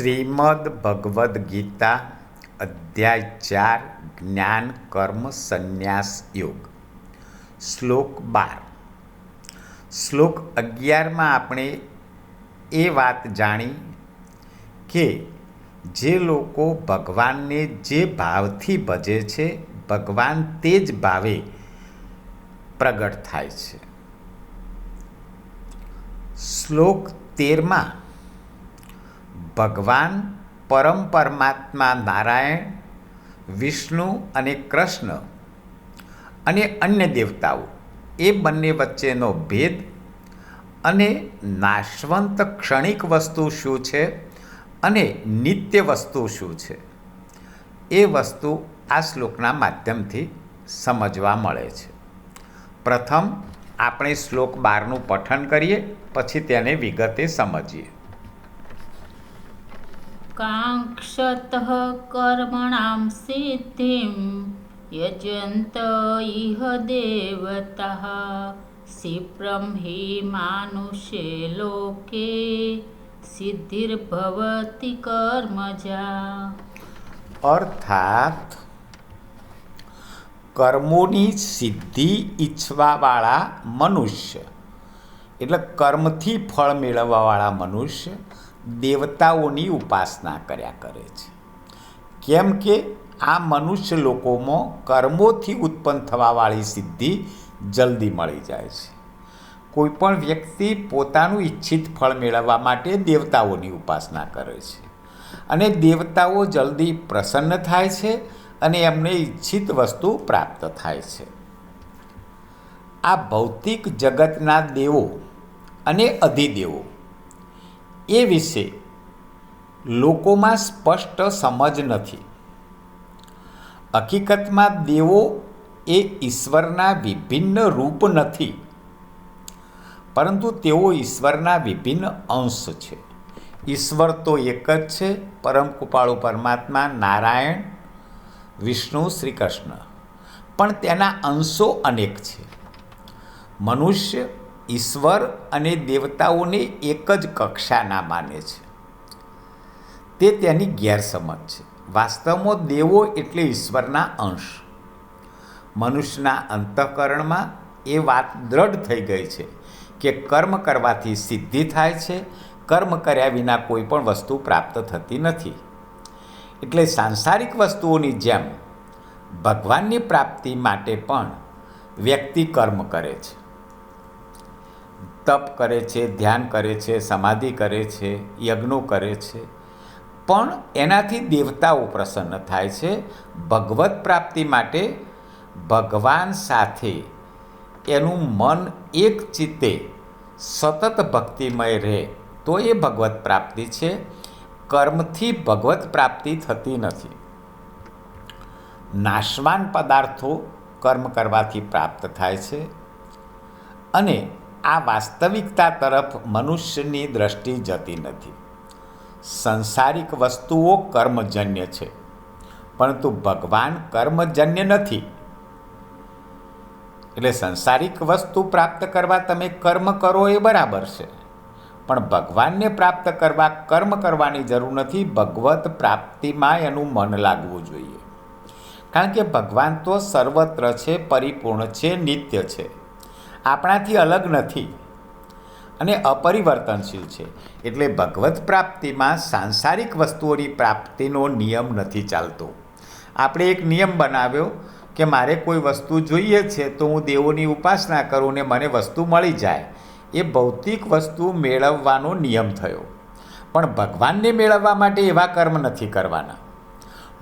શ્રીમદ ભગવદ્ ગીતા, અધ્યાય ચાર, જ્ઞાન કર્મ સંન્યાસ યોગ. શ્લોક બાર. શ્લોક અગિયારમાં આપણે એ વાત જાણી કે જે લોકો ભગવાનને જે ભાવથી ભજે છે, ભગવાન તે જ ભાવે પ્રગટ થાય છે. શ્લોક તેરમાં ભગવાન પરમ પરમાત્મા નારાયણ, વિષ્ણુ અને કૃષ્ણ અને અન્ય દેવતાઓ, એ બંને વચ્ચેનો ભેદ અને નાશવંત ક્ષણિક વસ્તુ શું છે અને નિત્ય વસ્તુ શું છે, એ વસ્તુ આ શ્લોકના માધ્યમથી સમજવા મળે છે. પ્રથમ, આપણે શ્લોક બારનું પઠન કરીએ, પછી તેને વિગતે સમજીએ. કાંક્ષત કર્મણાં સિદ્ધિમ યજંત ઇહ દેવતા ક્ષિપ્રમ હિ માનુષે લોકે સિદ્ધિર્ભવતી કર્મજા અર્થાત કર્મોની સિદ્ધિ ઈચ્છવાવાળા મનુષ્ય એટલે કર્મથી ફળ મેળવવાવાળા મનુષ્ય દેવતાઓની ઉપાસના કર્યા કરે છે. કેમ કે આ મનુષ્ય લોકોમાં કર્મોથી ઉત્પન્ન થવાવાળી સિદ્ધિ જલ્દી મળી જાય છે. કોઈ પણ વ્યક્તિ પોતાનું ઈચ્છિત ફળ મેળવવા માટે દેવતાઓની ઉપાસના કરે છે. અને દેવતાઓ જલ્દી પ્રસન્ન થાય છે અને એમને ઈચ્છિત વસ્તુ પ્રાપ્ત થાય છે. આ ભૌતિક જગતના દેવો અને અધિદેવો એ વિશે લોકોમાં સ્પષ્ટ સમજ નથી. હકીકતમાં દેવો એ ઈશ્વરના વિભિન્ન રૂપ નથી, પરંતુ તેઓ ઈશ્વરના વિભિન્ન અંશ છે. ઈશ્વર તો એક જ છે, પરમ કૃપાળુ પરમાત્મા, નારાયણ, વિષ્ણુ શ્રી કૃષ્ણ પણ તેના અંશો અનેક છે. મનુષ્ય ઈશ્વર અને દેવતાઓને એક જ કક્ષાના માને છે. તે તેની ગેરસમજ છે. વાસ્તવમાં દેવો એટલે ઈશ્વરના અંશ. મનુષ્યના અંતઃકરણમાં એ વાત દ્રઢ થઈ ગઈ છે કે કર્મ કરવાથી સિદ્ધિ થાય છે, કર્મ કર્યા વિના કોઈ પણ વસ્તુ પ્રાપ્ત થતી નથી. એટલે સાંસારિક વસ્તુઓની જેમ ભગવાનની પ્રાપ્તિ માટે પણ વ્યક્તિ કર્મ કરે છે. તપ કરે છે, ધ્યાન કરે છે, સમાધિ કરે છે, યજ્ઞો કરે છે. પણ એનાથી દેવતાઓ પ્રસન્ન થાય છે. ભગવત પ્રાપ્તિ માટે ભગવાન સાથે એનું મન એક ચિત્તે સતત ભક્તિમય રહે તો એ ભગવત પ્રાપ્તિ છે. કર્મથી ભગવત પ્રાપ્તિ થતી નથી. નાશવાન પદાર્થો કર્મ કરવાથી પ્રાપ્ત થાય છે. અને આ વાસ્તવિકતા તરફ મનુષ્યની દ્રષ્ટિ જતી નથી. સંસારિક વસ્તુઓ કર્મજન્ય છે, પરંતુ ભગવાન કર્મજન્ય નથી. એટલે સંસારિક વસ્તુ પ્રાપ્ત કરવા તમે કર્મ કરો એ બરાબર છે, પણ ભગવાનને પ્રાપ્ત કરવા કર્મ કરવાની જરૂર નથી, ભગવત પ્રાપ્તિમાં એનું મન લાગવું જોઈએ. કારણ કે ભગવાન તો સર્વત્ર છે, પરિપૂર્ણ છે, નિત્ય છે. આપણાથી અલગ નથી. અને અપરિવર્તનશીલ છે. એટલે ભગવત પ્રાપ્તિમાં સાંસારિક વસ્તુઓની પ્રાપ્તિનો નિયમ નથી ચાલતો. આપણે એક નિયમ બનાવ્યો કે મારે કોઈ વસ્તુ જોઈએ છે તો હું દેવોની ઉપાસના કરું ને મને વસ્તુ મળી જાય. એ ભૌતિક વસ્તુ મેળવવાનો નિયમ થયો. પણ ભગવાનને મેળવવા માટે એવા કર્મ નથી કરવાના.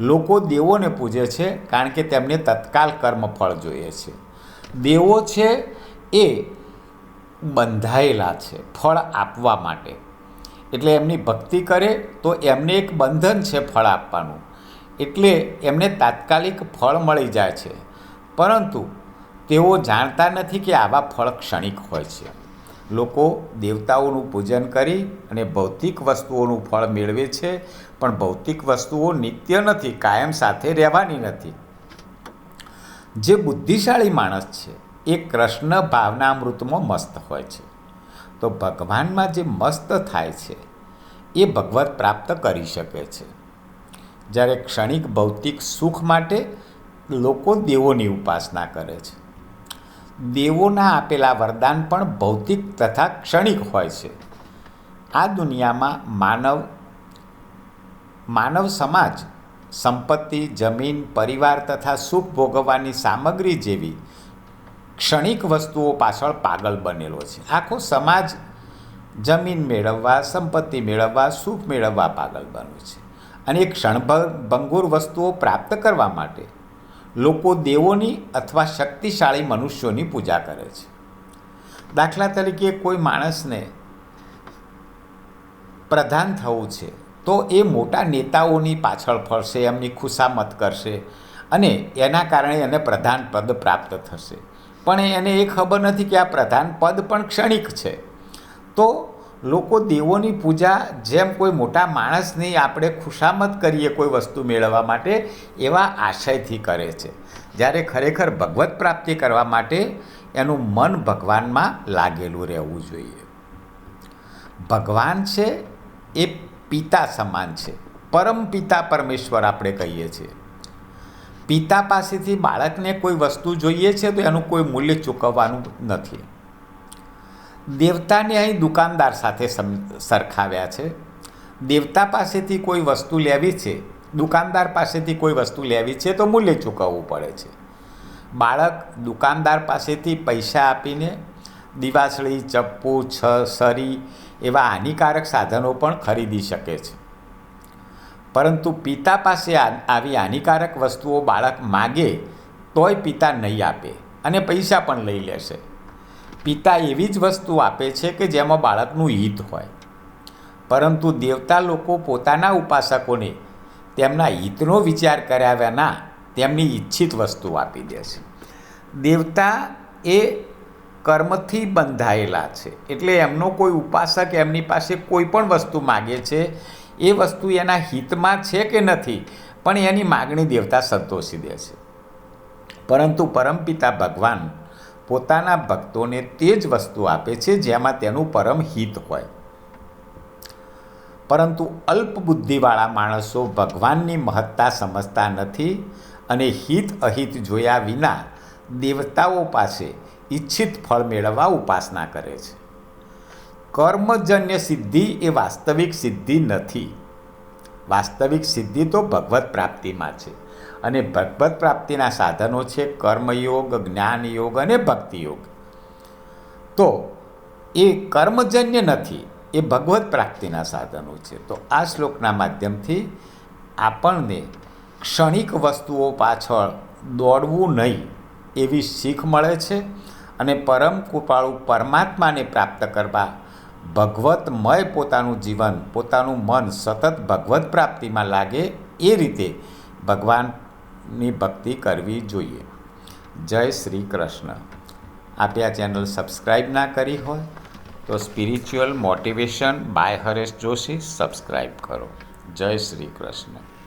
લોકો દેવોને પૂજે છે કારણ કે તેમને તત્કાલ કર્મ ફળ જોઈએ છે. દેવો છે એ બંધાયેલા છે, ફળ આપવા માટે. એટલે એમની ભક્તિ કરે તો એમને એક બંધન છે ફળ આપવાનું. એટલે એમને તાત્કાલિક ફળ મળી જાય છે. પરંતુ તેઓ જાણતા નથી કે આવા ફળ ક્ષણિક હોય છે. લોકો દેવતાઓનું પૂજન કરી અને ભૌતિક વસ્તુઓનું ફળ મેળવે છે, પણ ભૌતિક વસ્તુઓ નિત્ય નથી, કાયમ સાથે રહેવાની નથી. જે બુદ્ધિશાળી માણસ છે એ કૃષ્ણ ભાવનામૃતમાં મસ્ત હોય છે. તો ભગવાનમાં જે મસ્ત થાય છે, એ ભગવત પ્રાપ્ત કરી શકે છે. જ્યારે ક્ષણિક ભૌતિક સુખ માટે લોકો દેવોની ઉપાસના કરે છે. દેવોના આપેલા વરદાન પણ ભૌતિક તથા ક્ષણિક હોય છે. આ દુનિયામાં માનવ માનવ સમાજ, સંપત્તિ, જમીન, પરિવાર તથા સુખ ભોગવવાની સામગ્રી જેવી ક્ષણિક વસ્તુઓ પાછળ પાગલ બનેલો છે. આખો સમાજ જમીન મેળવવા, સંપત્તિ મેળવવા, સુખ મેળવવા પાગલ બન્યું છે. અને એ ક્ષણભર ભંગુર વસ્તુઓ પ્રાપ્ત કરવા માટે લોકો દેવોની અથવા શક્તિશાળી મનુષ્યોની પૂજા કરે છે. દાખલા તરીકે કોઈ માણસને પ્રધાન થવું છે, તો એ મોટા નેતાઓની પાછળ ફરશે, એમની ખુશામત કરશે અને એના કારણે એને પ્રધાન પદ પ્રાપ્ત થશે. પણ એને એ ખબર નથી કે આ પ્રધાન પદ પણ ક્ષણિક છે. તો લોકો દેવોની પૂજા જેમ કોઈ મોટા માણસની આપણે ખુશામત કરીએ કોઈ વસ્તુ મેળવવા માટે, એવા આશયથી કરે છે. જ્યારે ખરેખર ભગવત પ્રાપ્તિ કરવા માટે એનું મન ભગવાનમાં લાગેલું રહેવું જોઈએ. ભગવાન છે એ પિતા સમાન છે. પરમ પિતા પરમેશ્વર આપણે કહીએ છીએ. પિતા પાસેથી બાળકને કોઈ વસ્તુ જોઈએ છે તો એનું કોઈ મૂલ્ય ચૂકવવાનું નથી. દેવતાને અહીં દુકાનદાર સાથે સમ, સરખાવ્યા છે. દેવતા પાસેથી કોઈ વસ્તુ લેવી છે, દુકાનદાર પાસેથી કોઈ વસ્તુ લેવી છે તો મૂલ્ય ચૂકવવું પડે છે. બાળક દુકાનદાર પાસેથી પૈસા આપીને દિવાસળી, ચપ્પુ, છ, સરી એવા હાનિકારક સાધનો પણ ખરીદી શકે છે. પરંતુ પિતા પાસે આવી હાનિકારક વસ્તુઓ બાળક માગે, તોય પિતા નહીં આપે અને પૈસા પણ લઈ લેશે. પિતા એવી જ વસ્તુ આપે છે કે જેમાં બાળકનું હિત હોય. પરંતુ દેવતા લોકો પોતાના ઉપાસકોને તેમના હિતનો વિચાર કર્યા વિના તેમની ઈચ્છિત વસ્તુ આપી દે છે. દેવતા એ કર્મથી બંધાયેલા છે. એટલે એમનો કોઈ ઉપાસક એમની પાસે કોઈ પણ વસ્તુ માગે છે એ વસ્તુ એના હિતમાં છે કે નથી, પણ એની માગણી દેવતા સંતોષી દે છે. પરંતુ પરમપિતા ભગવાન પોતાના ભક્તોને તે જ વસ્તુ આપે છે જેમાં તેનું પરમ હિત હોય. પરંતુ અલ્પ બુદ્ધિવાળા માણસો ભગવાનની મહત્તા સમજતા નથી અને હિત અહિત જોયા વિના દેવતાઓ પાસે ઈચ્છિત ફળ મેળવવા ઉપાસના કરે છે. કર્મજન્ય સિદ્ધિ એ વાસ્તવિક સિદ્ધિ નથી. વાસ્તવિક સિદ્ધિ તો ભગવત પ્રાપ્તિમાં છે અને ભગવત પ્રાપ્તિના સાધનો છે કર્મયોગ, જ્ઞાનયોગ અને ભક્તિયોગ. તો એ કર્મજન્ય નથી, એ ભગવત પ્રાપ્તિના સાધનો છે. તો આ શ્લોકના માધ્યમથી આપણને ક્ષણિક વસ્તુઓ પાછળ દોડવું નહીં એવી શીખ મળે છે અને પરમ કૃપાળુ પરમાત્માને પ્રાપ્ત કરવા ભગવતમય પોતાનું જીવન, પોતાનું મન સતત ભગવત પ્રાપ્તિમાં લાગે એ રીતે ભગવાનની ભક્તિ કરવી જોઈએ. જય શ્રી કૃષ્ણ. આપે આ ચેનલ સબસ્ક્રાઈબ ના કરી હોય તો spiritual motivation by Haresh Joshi subscribe કરો. જય શ્રી કૃષ્ણ.